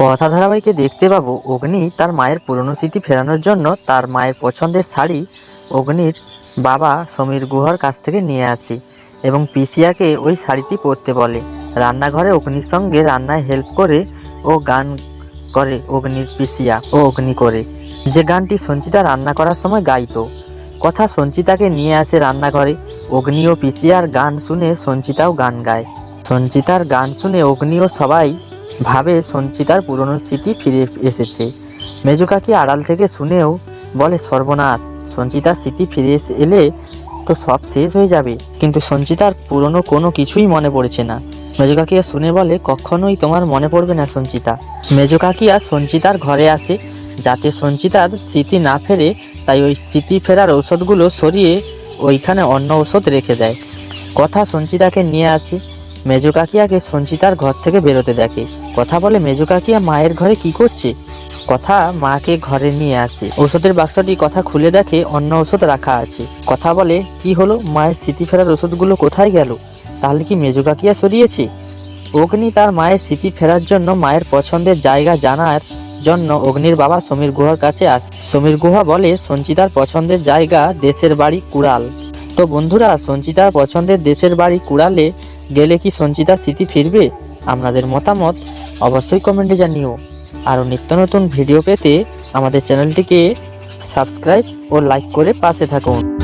কথা ধারাবাহিকে দেখতে পাবো অগ্নি তার মায়ের পুরনো স্মৃতি ফেরানোর জন্য তার মায়ের পছন্দের শাড়ি অগ্নির বাবা সমীর গুহার কাছ থেকে নিয়ে আসে এবং পিসিয়াকে ওই শাড়িটি পরতে বলে। রান্নাঘরে অগ্নির সঙ্গে রান্নায় হেল্প করে ও গান করে অগ্নির পিসিয়া ও অগ্নি করে। যে গানটি সঞ্চিতা রান্না করার সময় গাইতো। কথা সঞ্চিতাকে নিয়ে আসে রান্নাঘরে। অগ্নি ও পিসিয়ার গান শুনে সঞ্চিতাও গান গায়। সঞ্চিতার গান শুনে অগ্নি ও সবাই ভাবে সঞ্চিতার পুরনো স্মৃতি ফিরে এসেছে। মেজো কাকি আড়াল থেকে শুনেও বলে, সর্বনাশ, সঞ্চিতার স্মৃতি ফিরে এলে তো সব শেষ হয়ে যাবে। কিন্তু সঞ্চিতার পুরনো কোনো কিছুই মনে পড়ছে না। মেজো কাকিয়া শুনে বলে, কখনোই তোমার মনে পড়বে না সঞ্চিতা। মেজো কাকিয়া সঞ্চিতার ঘরে আসে। যাতে সঞ্চিতার স্মৃতি না ফেরে, তাই ওই স্মৃতি ফেরার ঔষধগুলো সরিয়ে ওইখানে অন্য ঔষধ রেখে দেয়। কথা সঞ্চিতাকে নিয়ে আসে। মেজো কাকিয়াকে সঞ্চিতার ঘর থেকে বেরোতে দেখে। কথা বলে, মেজু কাকিয়া, মায়ের ঘরে কি করছে? কথা মাকে ঘরে নিয়ে আসে। ওষুধের বাক্সটি কথা খুলে দেখে অন্য ওষুধ রাখা আছে। কথা বলে, কি হলো? মায়ের স্মৃতি ফেরার ওষুধগুলো কোথায় গেল? তাহলে কি মেজু কাকিয়া সরিয়েছে? অগ্নি তার মায়ের স্মৃতি ফেরার জন্য মায়ের পছন্দের জায়গা জানার জন্য অগ্নির বাবা সমীর গুহার কাছে আসে। সমীর গুহা বলে, সঞ্চিতার পছন্দের জায়গা দেশের বাড়ি কুড়াল। তো বন্ধুরা সঞ্চিতার পছন্দের দেশের বাড়ি কুড়ালে গেলে কি সঞ্চিতার স্মৃতি ফিরবে? আপনাদের মতামত অবশ্যই কমেন্টে জানিও। আরও নিত্য নতুন ভিডিও পেতে আমাদের চ্যানেলটিকে সাবস্ক্রাইব ও লাইক করে পাশে থাকুন।